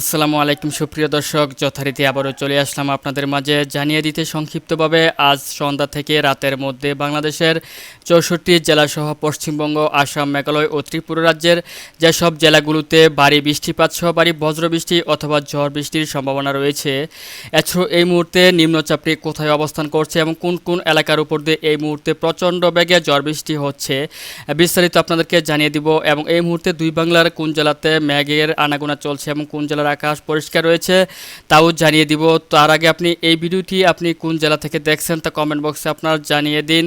আসসালামু আলাইকুম, সুপ্রিয় দর্শক। যথারীতি আবারও চলে আসলাম আপনাদের মাঝে। জানিয়ে দিতে সংক্ষিপ্তভাবে, আজ সন্ধ্যা থেকে রাতের মধ্যে বাংলাদেশের চৌষট্টি জেলাসহ পশ্চিমবঙ্গ, আসাম, মেঘালয় ও ত্রিপুরা রাজ্যের যেসব জেলাগুলোতে ভারী বৃষ্টিপাত সহ ভারী বজ্রবৃষ্টি অথবা ঝড় বৃষ্টির সম্ভাবনা রয়েছে, এছাড়াও এই মুহূর্তে নিম্নচাপটি কোথায় অবস্থান করছে এবং কোন কোন এলাকার উপর দিয়ে এই মুহূর্তে প্রচণ্ড বেগে ঝড় বৃষ্টি হচ্ছে, বিস্তারিত আপনাদেরকে জানিয়ে দিব। এবং এই মুহূর্তে দুই বাংলার কোন জেলাতে মেঘের আনাগোনা চলছে এবং কোন জেলার আকাশ পরিষ্কার রয়েছে, তাও জানিয়ে দিব। তার আগে আপনি এই ভিডিওটি আপনি কোন জেলা থেকে দেখছেন তা কমেন্ট বক্সে আপনার জানিয়ে দিন।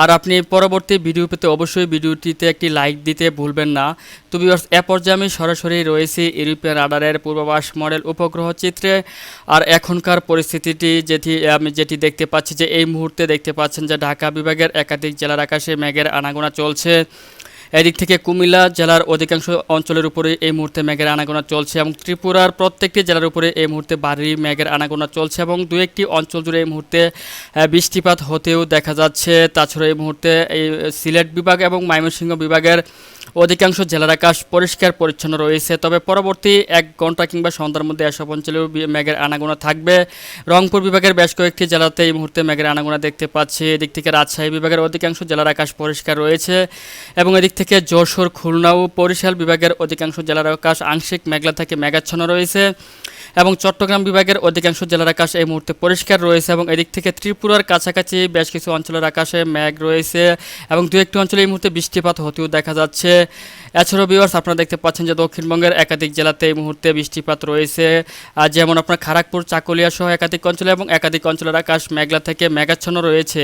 আর আপনি পরবর্তী ভিডিও পেতে অবশ্যই ভিডিওটিতে একটি লাইক দিতে ভুলবেন না। তো এ পর্যায়ে আমি সরাসরি রয়েছি ইউরোপিয়ান রাডারের পূর্বাভাস মডেল উপগ্রহ চিত্রে। আর এখনকার পরিস্থিতিটি যেটি, আমি যেটি দেখতে পাচ্ছি যে এই মুহূর্তে দেখতে পাচ্ছেন যে ঢাকা বিভাগের একাধিক জেলার আকাশে মেঘের আনাগোনা চলছে। এদিক থেকে কুমিল্লা জেলার অধিকাংশ অঞ্চলের উপরে এই মুহূর্তে মেঘের আনাগোনা চলছে এবং ত্রিপুরার প্রত্যেকটি জেলার উপরে এই মুহূর্তে ভারী মেঘের আনাগোনা চলছে এবং দু একটি অঞ্চল জুড়ে এই মুহূর্তে বৃষ্টিপাত হতেও দেখা যাচ্ছে। তাছাড়া এই মুহূর্তে এই সিলেট বিভাগ এবং ময়মনসিংহ বিভাগের অধিকাংশ জেলার আকাশ পরিষ্কার পরিচ্ছন্ন রয়েছে। তবে পরবর্তী এক ঘণ্টা কিংবা সন্ধ্যার মধ্যে এসব অঞ্চলেও মেঘের আনাগোনা থাকবে। রংপুর বিভাগের বেশ কয়েকটি জেলাতে এই মুহূর্তে মেঘের আনাগোনা দেখতে পাচ্ছি। এদিক থেকে রাজশাহী বিভাগের অধিকাংশ জেলার আকাশ পরিষ্কার রয়েছে এবং এদিক থেকে যশোর, খুলনা ও বরিশাল বিভাগের অধিকাংশ জেলার আকাশ আংশিক মেঘলা থেকে মেঘাচ্ছন্ন রয়েছে এবং চট্টগ্রাম বিভাগের অধিকাংশ জেলার আকাশ এই মুহূর্তে পরিষ্কার রয়েছে এবং এদিক থেকে ত্রিপুরার কাছাকাছি বেশ কিছু অঞ্চলের আকাশে মেঘ রয়েছে এবং দু একটি অঞ্চলে এই মুহূর্তে বৃষ্টিপাত হতেও দেখা যাচ্ছে। এছাড়াও বিভার্স আপনারা দেখতে পাচ্ছেন যে দক্ষিণবঙ্গের একাধিক জেলাতে এই মুহূর্তে বৃষ্টিপাত রয়েছে। আর যেমন আপনার খড়গপুর চাকুলিয়া সহ একাধিক অঞ্চলে এবং একাধিক অঞ্চলের আকাশ মেঘলা থেকে মেঘাচ্ছন্ন রয়েছে।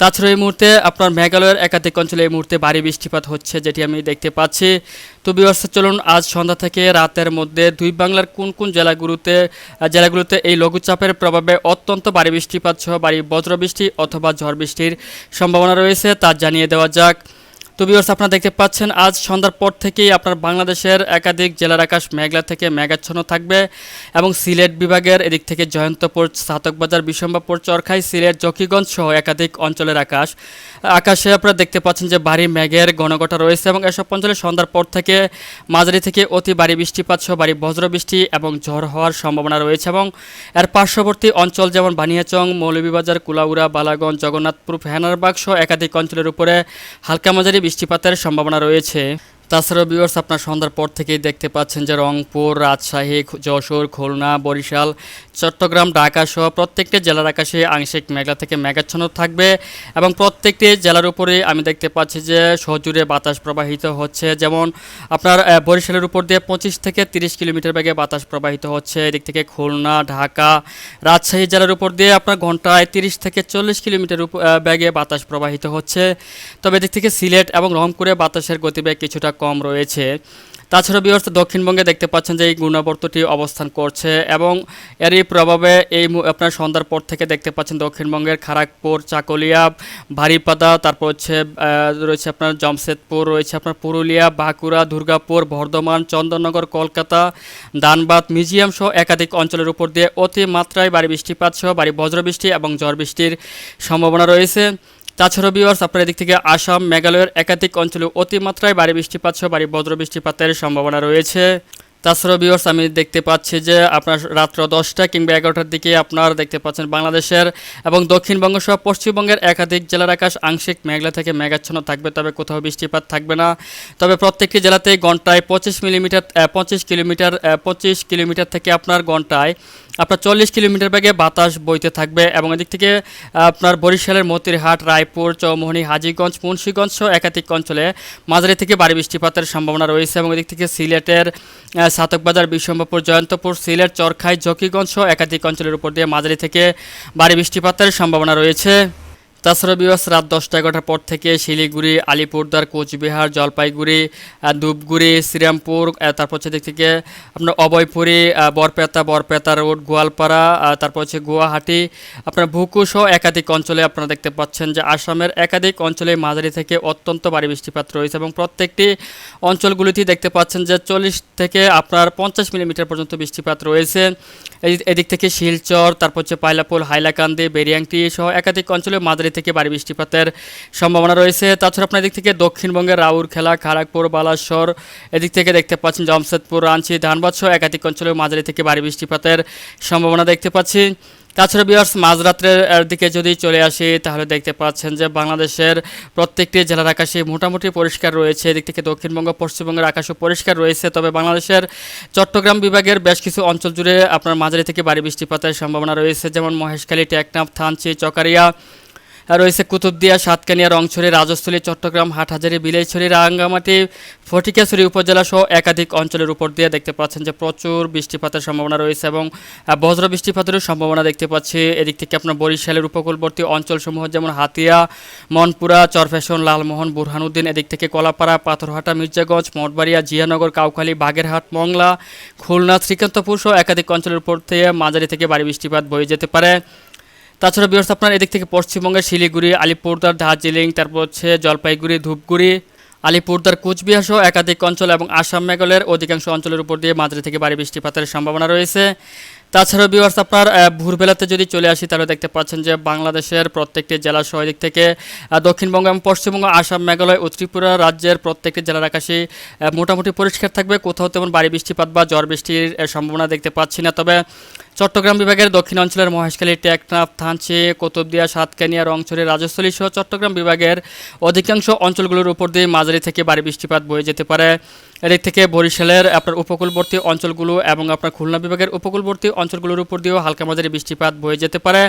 তাছাড়া এই মুহূর্তে আপনার মেঘালয়ের একাধিক অঞ্চলে এই মুহূর্তে ভারী বৃষ্টিপাত হচ্ছে, যেটি আমি দেখতে পাচ্ছি। তো বিবস্থা চলুন আজ সন্ধ্যা থেকে রাতের মধ্যে দুই বাংলার কোন কোন জেলাগুলোতে জেলাগুলোতে এই লঘুচাপের প্রভাবে অত্যন্ত ভারী বৃষ্টিপাত সহ ভারী বজ্রবৃষ্টি অথবা ঝড় বৃষ্টির সম্ভাবনা রয়েছে তা জানিয়ে দেওয়া যাক। তো বিভার্স আপনারা দেখতে পাচ্ছেন, আজ সন্ধ্যার পর থেকেই আপনার বাংলাদেশের একাধিক জেলার আকাশ মেঘলা থেকে মেঘাচ্ছন্ন থাকবে এবং সিলেট বিভাগের এদিক থেকে জয়ন্তপুর, সাতকবাজার বিশম্বাপুর চরখাই, সিলেট, জকিগঞ্জ সহ একাধিক অঞ্চলের আকাশ। আকাশে আপনারা দেখতে পাচ্ছেন যে ভারী মেঘের ঘনঘটা রয়েছে এবং এসব অঞ্চলে সন্ধ্যার পর থেকে মাঝারি থেকে অতি ভারী বৃষ্টিপাত সহ ভারী বজ্রবৃষ্টি এবং ঝড় হওয়ার সম্ভাবনা রয়েছে এবং এর পার্শ্ববর্তী অঞ্চল যেমন বানিয়াচং, মৌলভীবাজার, কুলাউড়া, বালাগঞ্জ, জগন্নাথপুর ফেহানারবাগ সহ একাধিক অঞ্চলের উপরে হালকা মাঝারি বৃষ্টিপাতের সম্ভাবনা রয়েছে। তাছাড়াও বিভার্স আপনার সন্ধ্যার পর থেকেই দেখতে পাচ্ছেন যে রংপুর, রাজশাহী, যশোর, খুলনা, বরিশাল, চট্টগ্রাম, ঢাকা সহ প্রত্যেকটি জেলার আকাশে আংশিক মেঘলা থেকে মেঘাচ্ছন্ন থাকবে এবং প্রত্যেকটি জেলার উপরে আমি দেখতে পাচ্ছি যে সজুরে বাতাস প্রবাহিত হচ্ছে। যেমন আপনার বরিশালের উপর দিয়ে পঁচিশ থেকে তিরিশ কিলোমিটার বেগে বাতাস প্রবাহিত হচ্ছে। এদিক থেকে খুলনা, ঢাকা, রাজশাহী জেলার উপর দিয়ে আপনার ঘন্টায় তিরিশ থেকে চল্লিশ কিলোমিটার বেগে বাতাস প্রবাহিত হচ্ছে। তবে এদিক থেকে সিলেট এবং রংপুরে বাতাসের গতিবেগ কিছুটা কম রয়েছে। তাছাড়া বিহার দক্ষিণবঙ্গে দেখতে পাচ্ছেন যে এই ঘূর্ণাবর্তটি অবস্থান করছে এবং এরই প্রভাবে এই আপনার সন্ধ্যার পর থেকে দেখতে পাচ্ছেন দক্ষিণবঙ্গের খড়গপুর চাকলিয়া, ভারিপাদা, তারপর হচ্ছে রয়েছে আপনার জামশেদপুর, রয়েছে আপনার পুরুলিয়া, বাঁকুড়া, দুর্গাপুর, বর্ধমান, চন্দননগর, কলকাতা ধানবাদ মিউজিয়াম সহ একাধিক অঞ্চলের উপর দিয়ে অতি মাত্রায় ভারী বৃষ্টিপাত সহ ভারী বজ্রবৃষ্টি এবং ঝড় বৃষ্টির সম্ভাবনা রয়েছে। তাছাড়া বিওয়ার্স আপনার এদিক থেকে আসাম, মেঘালয়ের একাধিক অঞ্চলে অতিমাত্রায় ভারী বৃষ্টিপাত সহ ভারী বজ্র বৃষ্টিপাতের সম্ভাবনা রয়েছে। তাছাড়া বিওয়ার্স আমি দেখতে পাচ্ছি যে আপনার রাত্র দশটা কিংবা এগারোটার দিকে আপনার দেখতে পাচ্ছেন বাংলাদেশের এবং দক্ষিণবঙ্গ সহ পশ্চিমবঙ্গের একাধিক জেলার আকাশ আংশিক মেঘলা থেকে মেঘাচ্ছন্ন থাকবে, তবে কোথাও বৃষ্টিপাত থাকবে না। তবে প্রত্যেকটি জেলাতেই ঘন্টায় পঁচিশ মিলিমিটার পঁচিশ কিলোমিটার পঁচিশ কিলোমিটার থেকে আপনার ঘন্টায় আপনার চল্লিশ কিলোমিটার বেগে বাতাস বইতে থাকবে এবং এদিক থেকে আপনার বরিশালের মতিরহাট, রায়পুর, চৌমোহনী, হাজিগঞ্জ, মুন্সীগঞ্জ সহ একাধিক অঞ্চলে মাঝারি থেকে বাড়ি বৃষ্টিপাতের সম্ভাবনা রয়েছে এবং এদিক থেকে সিলেটের সাতকবাজার বিশ্বম্ভপুর জয়ন্তপুর, সিলেট, চরখাই জকিগঞ্জ সহ একাধিক অঞ্চলের উপর দিয়ে মাঝারি থেকে বাড়ি বৃষ্টিপাতের সম্ভাবনা রয়েছে। তাছাড়া বিবাস রাত দশটা এগারোটার পর থেকে শিলিগুড়ি আলিপুরদার কোচবিহার জলপাইগুড়ি ধূপগুড়ি শ্রীরামপুর তারপর হচ্ছে দিক থেকে আপনার অভয়পুরি আহ, বরপেতা বরপেতা রোড গোয়ালপাড়া তারপর হচ্ছে গুয়াহাটি। আপনার ভুকু সহ একাধিক অঞ্চলে আপনারা দেখতে পাচ্ছেন যে আসামের একাধিক অঞ্চলে মাঝারি থেকে অত্যন্ত ভারী বৃষ্টিপাত রয়েছে এবং প্রত্যেকটি অঞ্চলগুলিতেই দেখতে পাচ্ছেন যে চল্লিশ থেকে আপনার পঞ্চাশ মিলিমিটার পর্যন্ত বৃষ্টিপাত রয়েছে। এদিক থেকে শিলচর তারপর হচ্ছে পাইলাপুল হাইলাকান্দি বেরিয়াংটি সহ একাধিক অঞ্চলে মাঝারি মাঝারি থেকে ভারী বৃষ্টিপাতের সম্ভাবনা রয়েছে। তাছাড়া আপনার দিক থেকে দক্ষিণবঙ্গের রাউরখেলা খড়গপুর বালাসর, এদিক থেকে দেখতে পাচ্ছেন জামশেদপুর রাঞ্চি ধানবাদ সহ একাধিক অঞ্চলে মাঝারি থেকে ভারী বৃষ্টিপাতের সম্ভাবনা দেখতে পাচ্ছি। তাছাড়া বিয়ার্স মাঝরাত্রের দিকে যদি চলে আসি, তাহলে দেখতে পাচ্ছেন যে বাংলাদেশের প্রত্যেকটি জেলার আকাশে মোটামুটি পরিষ্কার রয়েছে। এদিক থেকে দক্ষিণবঙ্গ, পশ্চিমবঙ্গের আকাশও পরিষ্কার রয়েছে। তবে বাংলাদেশের চট্টগ্রাম বিভাগের বেশ কিছু অঞ্চল জুড়ে আপনার মাঝারি থেকে ভারী বৃষ্টিপাতের সম্ভাবনা রয়েছে। যেমন মহেশখালী, টেকনাফ, থানচি, চকারিয়া রয়েছে কুতুবদিয়া, সাতকানিয়া, রংছড়ি, রাজস্থলী, চট্টগ্রাম, হাটহাজারি বিলাইছড়ি রাঙ্গামাটি ফটিকাছড়ি উপজেলা সহ একাধিক অঞ্চলের উপর দিয়ে দেখতে পাচ্ছেন যে প্রচুর বৃষ্টিপাতের সম্ভাবনা রয়েছে এবং বজ্র বৃষ্টিপাতেরও সম্ভাবনা দেখতে পাচ্ছি। এদিক থেকে আপনার বরিশালের উপকূলবর্তী অঞ্চলসমূহ যেমন হাতিয়া, মনপুরা চরফ্যাশন লালমোহন, বুরহানুদ্দিন, এদিক থেকে কলাপাড়া, পাথরহাটা, মির্জাগঞ্জ, মঠবাড়িয়া, জিয়ানগর, কাউখালী, বাগেরহাট, মংলা, খুলনা, শ্রীকান্তপুর সহ একাধিক অঞ্চলের উপর থেকে মাঝারি থেকে ভারী বৃষ্টিপাত বয়ে যেতে পারে। তাছাড়া বিহার আপনার এদিক থেকে পশ্চিমবঙ্গের শিলিগুড়ি আলিপুরদার দার্জিলিং, তারপর হচ্ছে জলপাইগুড়ি, ধূপগুড়ি আলিপুরদার কুচবিহার সহ একাধিক অঞ্চল এবং আসাম, মেঘালয়ের অধিকাংশ অঞ্চলের উপর দিয়ে মাঝারি থেকে ভারী বৃষ্টিপাতের সম্ভাবনা রয়েছে। তাছাড়াও বিহার আপনার ভোরবেলাতে যদি চলে আসি, তাহলে দেখতে পাচ্ছেন যে বাংলাদেশের প্রত্যেকটি জেলা সহ এদিক থেকে দক্ষিণবঙ্গ এবং পশ্চিমবঙ্গ, আসাম, মেঘালয় ও ত্রিপুরা রাজ্যের প্রত্যেকটি জেলার আকাশে মোটামুটি পরিষ্কার থাকবে। কোথাও তেমন ভারী বৃষ্টিপাত বা ঝড় বৃষ্টির সম্ভাবনা দেখতে পাচ্ছি না। তবে চট্টগ্রাম বিভাগের দক্ষিণ অঞ্চলের মহেশখালী টেকনাফ, থানচে, কোতবদিয়া, সাতকানিয়া রংছড়ি রাজস্থলী সহ চট্টগ্রাম বিভাগের অধিকাংশ অঞ্চলগুলোর উপর দিয়ে মাঝারি থেকে ভারী বৃষ্টিপাত বয়ে যেতে পারে। এদিক থেকে বরিশালের আপনার উপকূলবর্তী অঞ্চলগুলো এবং আপনার খুলনা বিভাগের উপকূলবর্তী অঞ্চলগুলোর উপর দিয়েও হালকা মাঝারি বৃষ্টিপাত বয়ে যেতে পারে।